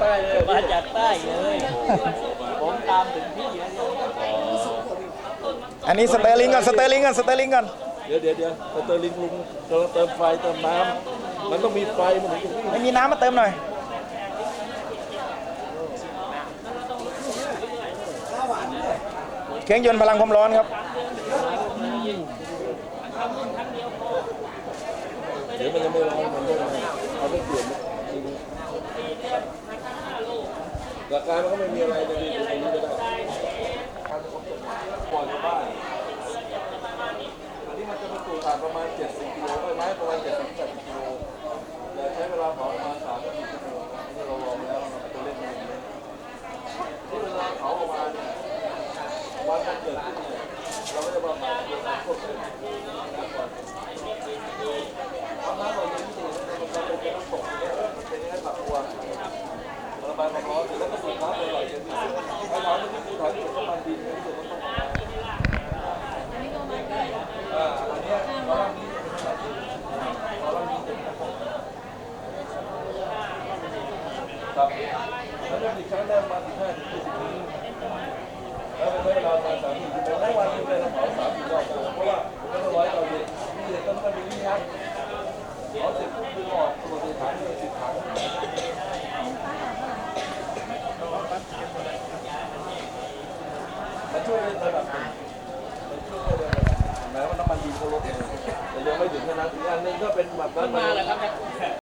ใต้เลยมาจากใต้เลย ผมตามถึงที่นะอันนี้สเตอร์ลิงก่อนสเตอร์ลิงก่อนสเตอร์ลิงก่อนเดี๋ยวเดี๋ยวเดี๋ยวสเตอร์ลิงลุงกำลังเติมไฟเติมน้ำมันต้องมีไฟมันถึงจะวิ่งไม่มีน้ำมาเติมหน่อยเครื่องยนต์พลังความร้อนครับ เดี๋ยวมันจะไม่ร้อนมันต้องเอาไปเปลี่ยน หลักการมันก็ไม่มีอะไรจะดีตรงนี้ก็ได้ปล่อยชาวบ้านอันนี้มันจะบรรจุถ่านประมาณ 70กิโลใบไม้ประมาณ 70 80กิโลแต่ใช้เวลาเผาประมาณ3นาทีชั่วโมงอันนี้เราลองแล้วเราตัวเล่นมันอย่างนี้ที่เวลาเผาออกมาเนี่ยวันมันเกิดขึ้นเนี่ยเราก็จะประมาณควบคุมน้ำก่อนความน้ำเราเย็นที่สุดเนี่ยมันจะเป็นน้ำตกเนี่ยมันเป็นอย่างนั้นแบบตัวระบายความร้อนแล้วก็สูบน้ำไหลๆเย็นที่สุดไอ้น้ำที่คือถ่ายที่สุดก็มันดินที่สุดมันต้องอ่าอันเนี้ยเราทำนี้เราทำนี้ ครับแล้วก็อีกครั้งได้ประมาณ15ถึง20นาทีแล้วเป็นเวลาประมาณ30ชั่วโมงได้วันนึงเลยเราเผา30รอบเพราะว่ามันต้องร้อยเราเย็นนี่เย็นต้องมันมีนี่นะเผาเสร็จปุ๊บคือออกสมุดฐานเลยสิบถังมันช่วยในระดับมันช่วยในระดับแม้ว่าน้ำมันดีก็ลดลงแต่ยังไม่ถึงขนาดอีกอันนึงก็เป็นแบบนั้นมาแล้วครับ